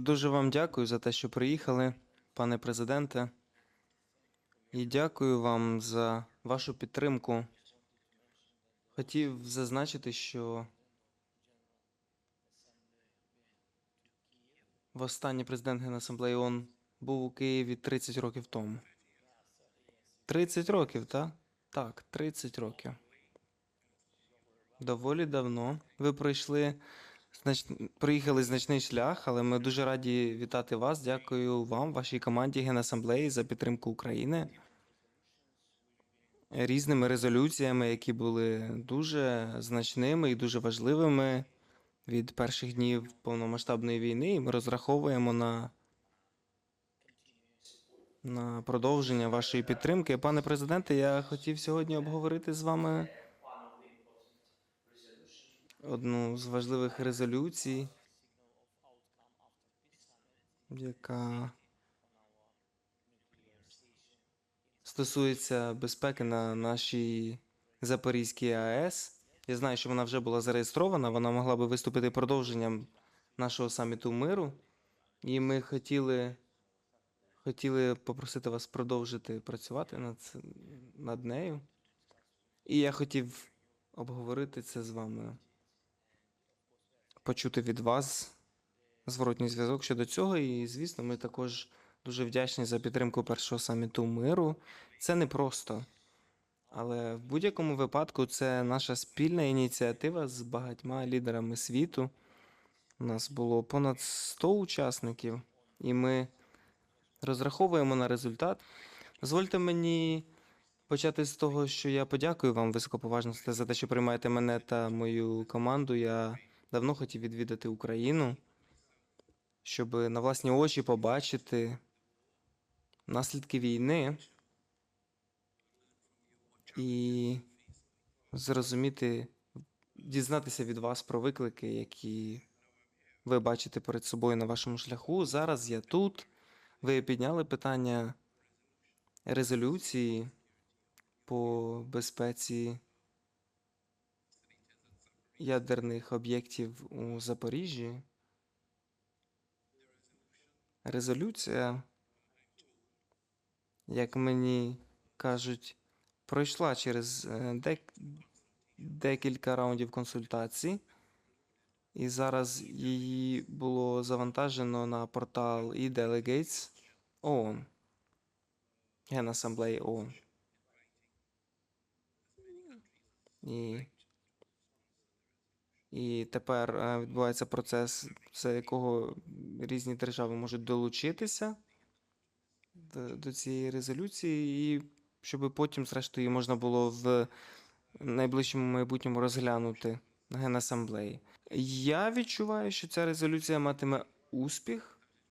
Дуже вам дякую за те, що приїхали, пане президенте. І дякую вам за вашу підтримку. Хотів зазначити, що востаннє президент Генасамблеї ООН був у Києві 30 років тому. 30 років, так? Так, 30 років. Доволі давно. Ви пройшли знач... проїхали значний шлях, але ми дуже раді вітати вас. Дякую вам, вашій команді Генасамблеї за підтримку України різними резолюціями, які були дуже значними і дуже важливими від перших днів повномасштабної війни. І ми розраховуємо на, на продовження вашої підтримки. Пане президенте, я хотів сьогодні обговорити з вами одну з важливих резолюцій, яка стосується безпеки на нашій Запорізькій АЕС. Я знаю, що вона вже була зареєстрована, вона могла би виступити продовженням нашого саміту миру. І ми хотіли, хотіли попросити вас продовжити працювати над, над нею. І я хотів обговорити це з вами, почути від вас зворотній зв'язок щодо цього. І, звісно, ми також дуже вдячні за підтримку першого саміту миру. Це не просто. Але в будь-якому випадку це наша спільна ініціатива з багатьма лідерами світу. У нас було понад 100 учасників, і ми розраховуємо на результат. Дозвольте мені почати з того, що я подякую вам високоповажності за те, що приймаєте мене та мою команду. Я давно хотів відвідати Україну, щоб на власні очі побачити наслідки війни і зрозуміти, дізнатися від вас про виклики, які ви бачите перед собою на вашому шляху. Зараз я тут. Ви підняли питання резолюції по безпеці ядерних об'єктів у Запоріжжі. Резолюція, як мені кажуть, пройшла через е, дек... декілька раундів консультацій, і зараз її було завантажено на портал e-Delegates ООН, Генасамблеї ООН. І, і тепер е, відбувається процес, за якого різні держави можуть долучитися до, цієї резолюції, і щоб потім, зрештою, можна було в найближчому майбутньому розглянути на Генасамблеї. Я відчуваю, що ця резолюція матиме успіх,